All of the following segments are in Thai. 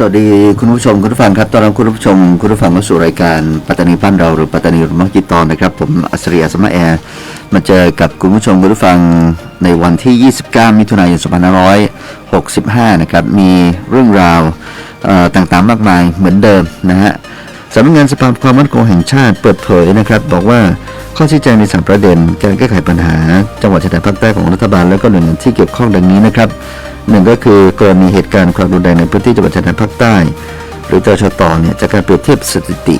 สวัสดีคุณผู้ชมคุณผู้ฟังครับตอนรับคุณผู้ชมคุณผู้ฟังเข้าสู่รายการปัตตานีบ้านเราหรือปัตตานีรมังกิตอนนะครับ ผมอัศรียะสมะแอร์มาเจอกับคุณผู้ชมคุณผู้ฟังในวันที่ 29 มิถุนายน 2565 นะครับ มีเรื่องราวต่างๆมากมายเหมือนเดิมนะฮะ สำนักงานสภาความมั่นคงแห่งชาติเปิดเผยนะครับ บอกว่าข้อชี้แจงในสามประเด็น การแก้ไขปัญหา จังหวัดชายแดนภาคใต้ของรัฐบาลและก็หน่วยงานที่เกี่ยวข้องดังนี้นะครับหนึ่งก็คือกรณีเหตุการณ์ความรุนแรงในพื้นที่จังหวัดชายแดนภาคใต้ หรือจชตเนี่ยจากการเปรียบเทียบสถิติ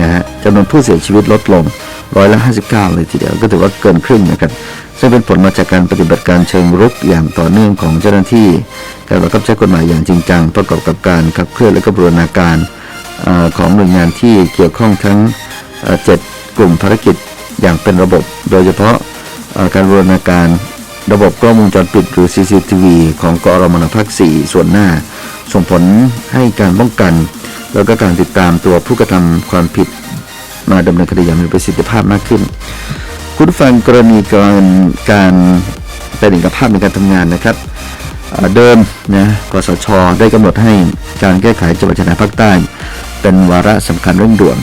นะฮะจำนวนผู้เสียชีวิตลดลงร้อยละ59 เลยทีเดียวก็ถือว่าเกินครึ่งนะครับซึ่งเป็นผลมาจากการปฏิบัติการเชิงรุกอย่างต่อเนื่องของเจ้าหน้าที่ การบังคับใช้กฎหมายอย่างจริงจังประกอบกับการขับเคลื่อนและก็บูรณาการ ของหน่วยงานที่เกี่ยวข้องทั้งเจ็ดกลุ่มภารกิจอย่างเป็นระบบ โดยเฉพาะการบูรณาการระบบกล้องวงจรปิดหรือ CCTV ของกอรมนภาค 4 ส่วนหน้า ส่งผลให้การป้องกัน แล้วก็การติดตามตัวผู้กระทำความผิดมาดำเนินคดีอย่างมีประสิทธิภาพมากขึ้น คุณฟังกรณีการการเป็นเอกภาพในการทำงานนะครับเอ่อเดิมนะกสช ได้กำหนดให้การแก้ไขจังหวัดชายแดนภาคใต้ เป็นวาระสำคัญเร่งด่วน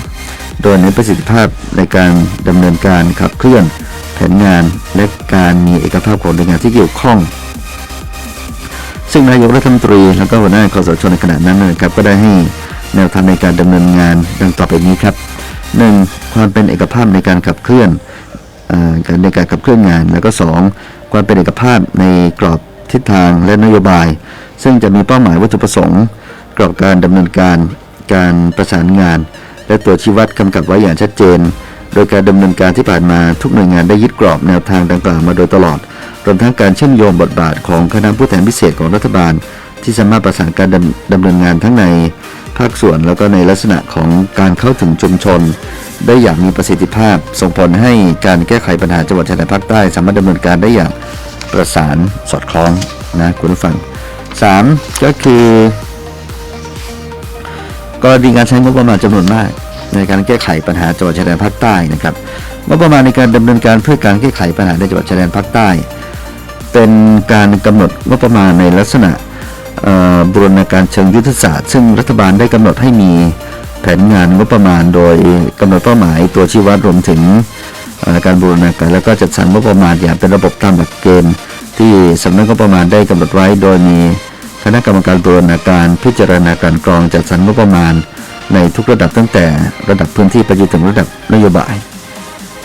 โดยในประสิทธิภาพในการดำเนินการขับเคลื่อนแผนงานและการมีเอกภาพของหน่วยงานที่เกี่ยวข้อง ซึ่งนายกรัฐมนตรีแล้วก็หัวหน้าคอสชในขณะนั้นนะครับก็ได้ให้แนวทางในการดำเนินงานดังต่อไปนี้ครับ 1. ความเป็นเอกภาพในการขับเคลื่อนในการขับเคลื่อนงาน แล้วก็ 2. ความเป็นเอกภาพในกรอบทิศทางและนโยบาย ซึ่งจะมีเป้าหมายวัตถุประสงค์ กรอบการดำเนินการ การประสานงาน และตัวชี้วัดกำกับไว้อย่างชัดเจน โดยการดำเนินการที่ผ่านมาทุกหน่วยงานได้ยึดกรอบแนวทางดังกล่าวมาโดยตลอด รวมทั้งการเชื่อมโยงบทบาทของคณะผู้แทนพิเศษของรัฐบาล ที่สามารถประสานการดำดำเนินงานทั้งในภาคส่วนแล้วก็ในลักษณะของการเข้าถึงชุมชน ได้อย่างมีประสิทธิภาพ ส่งผลให้การแก้ไขปัญหาจังหวัดชายแดนภาคใต้ สามารถดำเนินการได้อย่างประสานสอดคล้องนะคุณผู้ฟังสามก็คือ กรณีการใช้งบประมาณจำนวนมาก ในการแก้ไขปัญหาจังหวัดชายแดนภาคใต้นะครับงบประมาณในการดำเนินการเพื่อการแก้ไขปัญหาในจังหวัดชายแดนภาคใต้ เป็นการกำหนดงบประมาณในลักษณะบูรณาการเชิงยุทธศาสตร์ซึ่งรัฐบาลได้กำหนดให้มีแผนงานงบประมาณ โดยกำหนดเป้าหมายตัวชี้วัดรวมถึงการบูรณาการแล้วก็จัดสรรงบประมาณอย่างเป็นระบบตามหลักเกณฑ์ที่สำนักงบประมาณได้กำหนดไว้ โดยมี คณะกรรมการบูรณาการพิจารณาการกรองจัดสรรงบประมาณ ในทุกระดับตั้งแต่ระดับพื้นที่ไปจนถึงระดับนโยบาย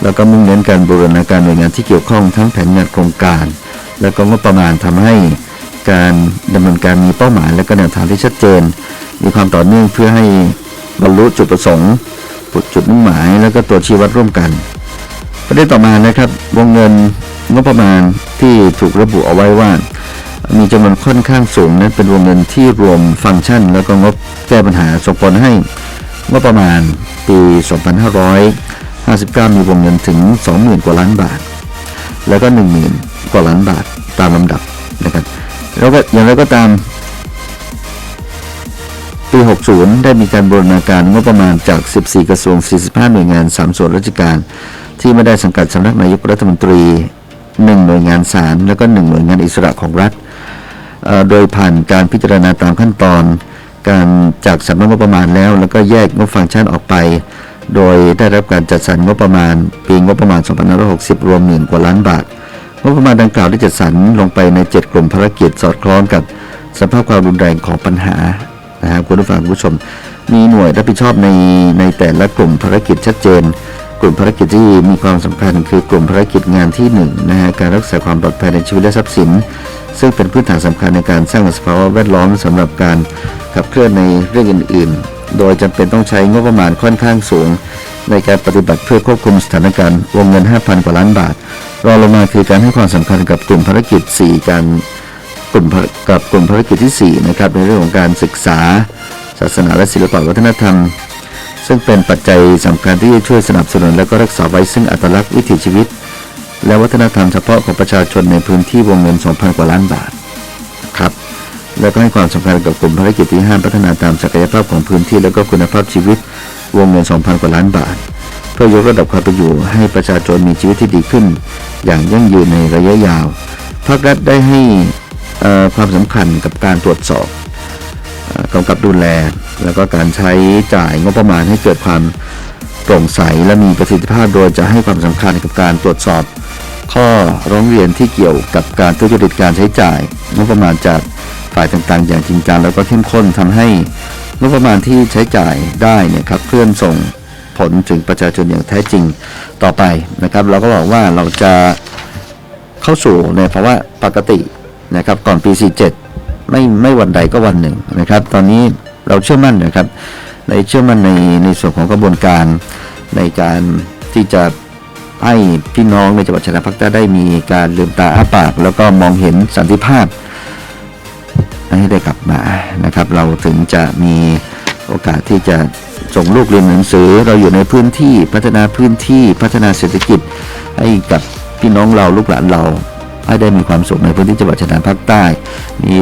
แล้วก็มุ่งเน้นการบูรณาการหน่วยงานที่เกี่ยวข้องทั้งแผนงานโครงการ แล้วก็งบประมาณทำให้การดำเนินการมีเป้าหมาย และก็แนวทางที่ชัดเจน มีความต่อเนื่องเพื่อให้บรรลุจุดประสงค์จุดมุ่งหมายแล้วก็ตัวชี้วัดร่วมกัน ประเด็นต่อมานะครับวงเงินงบประมาณที่ถูกระบุเอาไว้ว่า มีจำนวนค่อนข้างสูงนั้นเป็นวงเงินที่รวมฟังก์ชัน แล้วก็งบแก้ปัญหาส่งผลให้งบประมาณปี 2559 มีวงเงินถึง 20,000 กว่าล้านบาท แล้วก็ 10,000 กว่าล้านบาทตามลำดับนะครับแล้วก็อย่างไรก็ตามปี 60 ได้มีการบูรณาการงบประมาณจาก 14 กระทรวง 45 หน่วยงาน 3 ส่วนราชการ ที่ไม่ได้สังกัดสำนักนายกรัฐมนตรี 1 หน่วยงานศาล แล้วก็ 1 หน่วยงานอิสระของรัฐ โดยผ่านการพิจารณาตามขั้นตอน การจากสำนักงบประมาณแล้ว แล้วก็แยกงบฟังก์ชันออกไป โดยได้รับการจัดสรรงบประมาณ ปีงบประมาณ 2560 รวมหมื่นกว่าล้านบาทงบประมาณดังกล่าวได้จัดสรรลงไปใน 7 กลุ่มภารกิจสอดคล้องกับสภาพความรุนแรงของปัญหานะครับคุณผู้ฟังคุณผู้ชม มีหน่วยรับผิดชอบในในแต่ละกลุ่มภารกิจชัดเจน กลุ่มภารกิจที่มีความสำคัญคือกลุ่มภารกิจงานที่1นะฮะการรักษาความปลอดภัยในชีวิตและทรัพย์สิน ซึ่งเป็นพื้นฐานสำคัญในการสร้างสภาวะแวดล้อมสำหรับการขับเคลื่อนในเรื่องอื่น ๆ โดยจำเป็นต้องใช้งบประมาณค่อนข้างสูง ในการปฏิบัติเพื่อควบคุมสถานการณ์วงเงิน 5,000 กว่าล้านบาท รองลงมาคือการให้ความสำคัญกับกลุ่มภารกิจ 4 การกลุ่มกับกลุ่มภารกิจที่ 4 นะครับ ในเรื่องของการศึกษา ศาสนาและศิลปวัฒนธรรม ซึ่งเป็นปัจจัยสำคัญที่จะช่วยสนับสนุนและก็รักษาไว้ซึ่งอัตลักษณ์วิถีชีวิต และวัฒนธรรมเฉพาะของประชาชนในพื้นที่วงเงิน 2,000 กว่าล้านบาทครับแล้วก็ให้ความสำคัญกับกลุ่มภารกิจที่5พัฒนาตามศักยภาพของพื้นที่ และก็คุณภาพชีวิตวงเงิน 2,000 กว่าล้านบาท เพื่อยกระดับความเป็นอยู่ให้ประชาชนมีชีวิตที่ดีขึ้น อย่างยั่งยืนในระยะยาวภาครัฐได้ให้ความสำคัญกับการตรวจสอบกำกับดูแล แล้วก็การใช้จ่ายงบประมาณให้เกิดความโปร่งใสและมีประสิทธิภาพโดยจะให้ความสำคัญกับการตรวจสอบ ข้อร้องเรียนที่เกี่ยวกับการทุจริตการใช้จ่ายงบประมาณจากฝ่ายต่างๆ อย่างจริงจังแล้วก็เข้มข้นทำให้งบประมาณที่ใช้จ่ายได้เนี่ยครับเคลื่อนส่งผลถึงประชาชนอย่างแท้จริงต่อไปนะครับ เราก็บอกว่าเราจะเข้าสู่ในภาวะปกตินะครับ ก่อนปี 47 ไม่ไม่วันใดก็วันหนึ่งนะครับ ตอนนี้เราเชื่อมั่นนะครับ ในเชื่อมั่นในในส่วนของกระบวนการในการที่จะ ให้พี่น้องในจังหวัดชายนาฏภาคใต้ได้มีการลืมตาอ้าปาก แล้วก็มองเห็นสันติภาพให้ได้กลับมานะครับ เราถึงจะมีโอกาสที่จะส่งลูกเรียนหนังสือ เราอยู่ในพื้นที่พัฒนาพื้นที่พัฒนาเศรษฐกิจ ให้กับพี่น้องเราลูกหลานเราให้ได้มีความสุขในพื้นที่จังหวัดชายนาฏภาคใต้ มี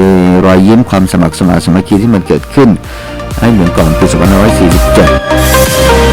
รอยยิ้มความสมัครสมานสมัคคีที่มันเกิดขึ้น ให้เหมือนก่อนปี2547